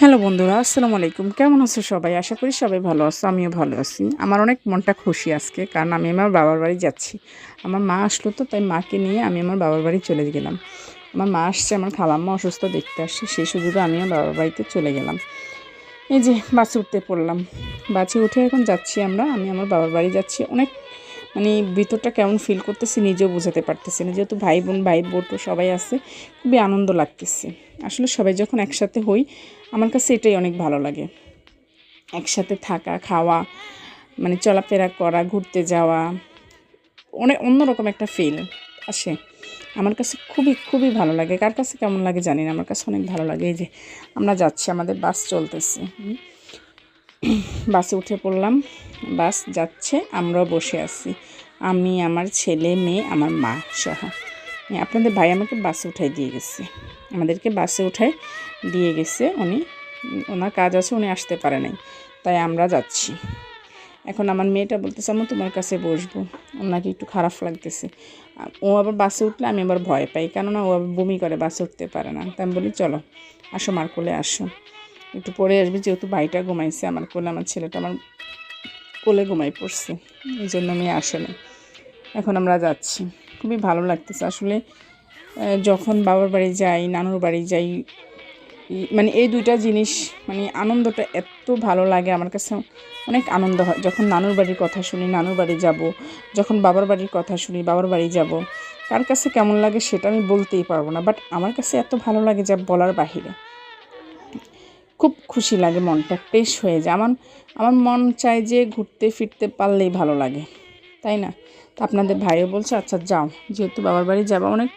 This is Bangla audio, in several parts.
হ্যালো বন্ধুরা, আসসালামু আলাইকুম। কেমন আছো সবাই? আশা করি সবাই ভালো আছো, আমিও ভালো আছি। আমার অনেক মনটা খুশি আজকে, কারণ আমি আমার বাবার বাড়ি যাচ্ছি। আমার মা আসলো তো, তাই মাকে নিয়ে আমি আমার বাবার বাড়ি চলে গেলাম। আমার মা আসছে, আমার খালাম্মা অসুস্থ, দেখতে আসছে, সেই সুযোগে আমিও বাবার বাড়িতে চলে গেলাম। এই যে বাসে উঠতে পড়লাম। বাসে উঠে এখন যাচ্ছি আমরা, আমি আমার বাবার বাড়ি যাচ্ছি। অনেক মানে ভিতরটা কেমন ফিল করতেছি, নিজেও বোঝাতে পারতেছি না। যেহেতু ভাই বোন, ভাই বোটো সবাই আছে, খুবই আনন্দ লাগতেছে। আসলে সবাই যখন একসাথে হই, আমার কাছে এটাই অনেক ভালো লাগে। একসাথে থাকা, খাওয়া মানে চলাফেরা করা, ঘুরতে যাওয়া, অনেক অন্যরকম একটা ফিল আসে। আমার কাছে খুবই খুবই ভালো লাগে। কার কাছে কেমন লাগে জানি না, আমার কাছে অনেক ভালো লাগে। এই যে আমরা যাচ্ছি, আমাদের বাস চলতেছে বাসে উঠে পড়লাম, বাস যাচ্ছে, আমরাও বসে আছি। আমি, আমার ছেলে, মেয়ে, আমার মা সহ। আপনাদের ভাই আমাকে বাসে উঠাই দিয়ে গেছে। আমাদেরকে বাসে উঠায় দিয়ে গেছে উনি। ওনার কাজ আছে, উনি আসতে পারে নাই। তাই আমরা যাচ্ছি। এখন আমার মেয়েটা বলতেছে আমি তোমার কাছে বসবো। ওনাকে একটু খারাপ লাগতেছে। ও আবার বাসে উঠলে আমি আবার ভয় পাই, কেননা ও আবার বমি করে, বাসে উঠতে পারে না। তাই আমি বলি, চলো, আসো মার কোলে, আসো। একটু পরে আসবে, যেহেতু ভাইটা ঘুমাইছে, আমার কোলে, আমার ছেলেটা আমার কোলে ঘুমাই পড়ছে। এই জন্য আমি আসেনি এখন আমরা যাচ্ছি। খুবই ভালো লাগতেছে। আসলে যখন বাবার বাড়ি যাই, নানুর বাড়ি যাই মানে এই দুইটা জিনিস মানে আনন্দটা এত ভালো লাগে আমার কাছে, অনেক আনন্দ হয়। যখন নানুর বাড়ির কথা শুনি, নানুর বাড়ি যাব, যখন বাবার বাড়ির কথা শুনি, বাবার বাড়ি যাব, কার কাছে কেমন লাগে সেটা আমি বলতেই পারব না বাট আমার কাছে এত ভালো লাগে যা বলার বাহিরে। খুব খুশি লাগে মনটা ফ্রেশ হয়ে যায়। আমার আমার মন চায় যে ঘুরতে ফিরতে পারলেই ভালো লাগে, তাই না? তা আপনাদের ভাইও বলছে আচ্ছা যাও। যেহেতু বাবার বাড়ি যাব, অনেক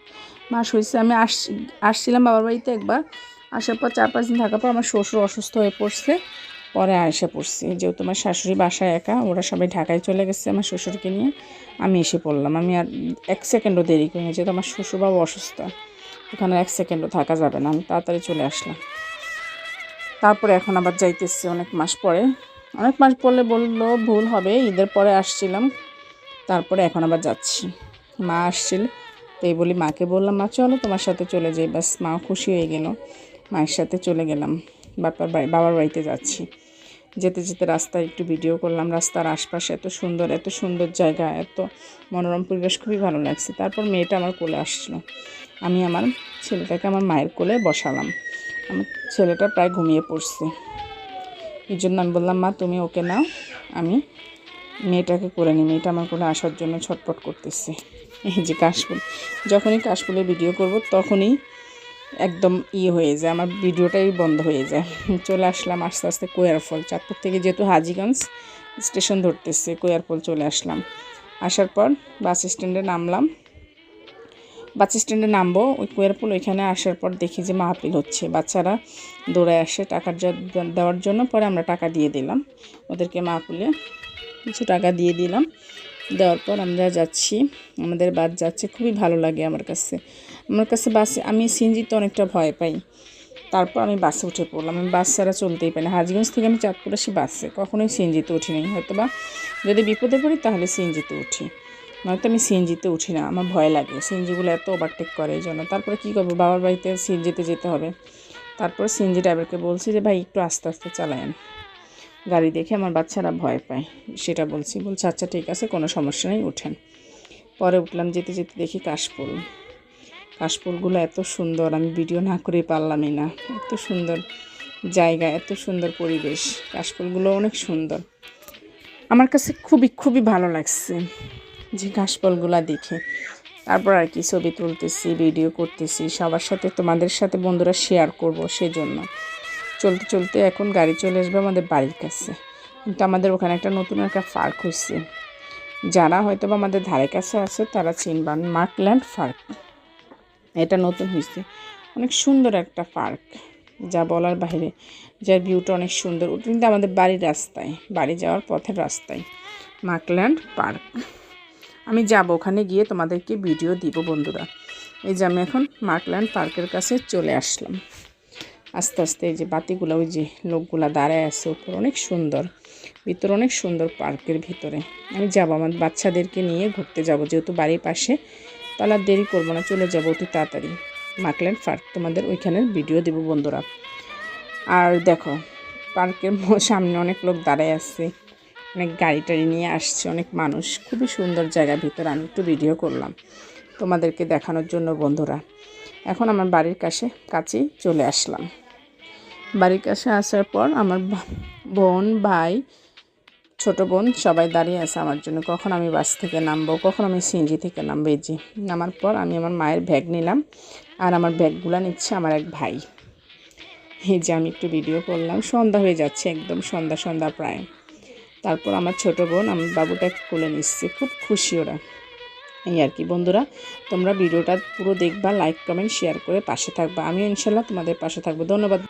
মাস হয়েছে, আমি আস, আসছিলাম বাবার বাড়িতে একবার। আসার পর চার পাঁচ দিন থাকার পর আমার শ্বশুর অসুস্থ হয়ে পড়ছে, পরে এসে পড়ছি। যেহেতু আমার শাশুড়ি বাসায় একা, ওরা সবাই ঢাকায় চলে গেছে আমার শ্বশুরকে নিয়ে। আমি এসে পড়লাম। আমি আর এক সেকেন্ডও দেরি করিনি, যেহেতু আমার শ্বশুরবাবু অসুস্থ। ওখানে এক সেকেন্ডও থাকা যাবে না, আমি তাড়াতাড়ি চলে আসলাম। তারপরে এখন আবার যাইতেছি অনেক মাস পরে। অনেক মাস পরে বলল ভুল হবে, ঈদের পরে আসছিলাম। তারপরে এখন আবার যাচ্ছি। মা আসছিল। তো এই বলি, মাকে বললাম, মা, চলো তোমার সাথে চলে যাই। ব্যাস মাও খুশি হয়ে গেল। মায়ের সাথে চলে গেলাম। বাবার বাড়ি, বাবার বাড়িতে যাচ্ছি। যেতে যেতে রাস্তায় একটু ভিডিও করলাম। রাস্তার আশপাশে এত সুন্দর এত সুন্দর জায়গা, এত মনোরম পরিবেশ, খুবই ভালো লাগছে। তারপর মেয়েটা আমার কোলে আসছিল আমি আমার ছেলেটাকে আমার মায়ের কোলে বসালাম। আমার ছেলেটা প্রায় ঘুমিয়ে পড়ছে। এই জন্য আমি বললাম, মা, তুমি ওকে নাও, আমি মেয়েটাকে করে নিই মেয়েটা আমার কোলে আসার জন্য ছটপট করতেছে। এই যে কাশফুল। যখনই কাশফুলের ভিডিও করব, তখনই একদম ইয়ে হয়ে যায়, আমার ভিডিওটাই বন্ধ হয়ে যায়। চলে আসলাম আস্তে আস্তে কোয়ারফল। চাঁদপুর থেকে যেহেতু হাজিগঞ্জ স্টেশন ধরতেছে, কোয়ারফল চলে আসলাম। আসার পর বাস স্ট্যান্ডে নামলাম। বাস স্ট্যান্ডে নামবো, ওই কোয়ারপুল ওইখানে আসার পর দেখি যে মাহফিল হচ্ছে। বাচ্চারা দৌড়ে আসে, টাকা দেওয়ার জন্য, পরে আমরা টাকা দিয়ে দিলাম ওদেরকে মাহফিলে। কিছু টাকা দিয়ে দিলাম। দেওয়ার পর আমরা যাচ্ছি। আমাদের বাস যাচ্ছে, খুবই ভালো লাগে আমার কাছে। আমার কাছে বাসে, আমি সিনজিতে অনেকটা ভয় পাই। তারপর আমি বাসে উঠে পড়লাম। আমি বাস ছাড়া চলতেই পারি না। হাজগঞ্জ থেকে আমি চাঁদপুর আসি বাসে। কখনোই সিএনজিতে উঠিনি হয়তো বা যদি বিপদে পড়ি, তাহলে সিএনজিতে উঠি। নয়তো আমি সিএনজিতে উঠি না। আমার ভয় লাগে। সিএনজিগুলো এত ওভারটেক করে এই জন্য। তারপরে কী করব? বাবার বাড়িতে সিএনজিতে যেতে হবে। তারপর সিএনজি ড্রাইভারকে বলছি যে, ভাই, একটু আস্তে আস্তে চালায়েন। গাড়ি দেখে আমার বাচ্চারা ভয় পায়। সেটা বলছি, বলছে আচ্ছা ঠিক আছে, কোনো সমস্যা নেই, উঠেন। পরে উঠলাম, যেতে যেতে দেখি কাশফুল। কাশফুলগুলো এত সুন্দর, আমি ভিডিও না করে পারলামই না। এত সুন্দর জায়গা, এত সুন্দর পরিবেশ, কাশফুলগুলো অনেক সুন্দর। আমার কাছে খুবই খুবই ভালো লাগছে যে ঘাসফলগুলো দেখে। তারপর আর কি, ছবি তুলতেছি, ভিডিও করতেছি, সবার সাথে, তোমাদের সাথে বন্ধুরা শেয়ার করব সেজন্য। চলতে চলতে এখন গাড়ি চলে আসবে আমাদের বাড়ির কাছে। কিন্তু আমাদের ওখানে একটা নতুন একটা পার্ক হয়েছে যারা হয়তো বা আমাদের ধারে কাছে আছে, তারা চিনবান মার্কল্যান্ড পার্ক। এটা নতুন হয়েছে অনেক সুন্দর একটা পার্ক, যা বলার বাইরে যার ভিউটা অনেক সুন্দর। ওটা কিন্তু আমাদের বাড়ির রাস্তায়। বাড়ি যাওয়ার পথের রাস্তায়। Markland park. আমি যাব ওখানে গিয়ে তোমাদেরকে ভিডিও দিব বন্ধুরা। এই যে আমি এখন মার্কল্যান্ড পার্কের কাছে চলে আসলাম। আস্তে আস্তে এই যে বাতিগুলো, ওই যে লোকগুলা দাঁড়ায় আছে উপর, অনেক সুন্দর। ভিতর অনেক সুন্দর পার্কের ভিতরে। আমি যাব, আমার বাচ্চাদেরকে নিয়ে ঘুরতে যাব, যেহেতু বাড়ির পাশে। তাহলে আর দেরি করব না, চলে যাব অতি তাড়াতাড়ি। মাকল্যান্ড পার্ক তোমাদের ওইখানের ভিডিও দেবো বন্ধুরা। আর দেখো, পার্কের সামনে অনেক লোক দাঁড়ায় আছে। অনেক গাড়ি টাড়ি নিয়ে আসছে, অনেক মানুষ। খুবই সুন্দর জায়গার ভিতরে, আমি একটু ভিডিও করলাম তোমাদেরকে দেখানোর জন্য বন্ধুরা। এখন আমার বাড়ির কাছে, কাছেই চলে আসলাম। বাড়ির কাছে আসার পর আমার বোন, ভাই, ছোট বোন সবাই দাঁড়িয়ে আছে আমার জন্য। কখন আমি বাস থেকে নামবো, কখন আমি সিএনজি থেকে নামবো, এই যে নামার পর আমি আমার মায়ের ব্যাগ নিলাম আর আমার ব্যাগগুলো নিচ্ছে আমার এক ভাই। এই যে আমি একটু ভিডিও করলাম, সন্ধ্যা হয়ে যাচ্ছে একদম সন্ধ্যা সন্ধ্যা প্রায়। তারপর আমার ছোট বোন, আমার বাবুটাকে কোলে নিচ্ছে, খুব খুশি ওরা। এই আর কি, বন্ধুরা, তোমরা ভিডিওটা পুরো দেখবা লাইক কমেন্ট শেয়ার করে পাশে থাকবা। আমি ইনশাল্লাহ তোমাদের পাশে থাকব। ধন্যবাদ।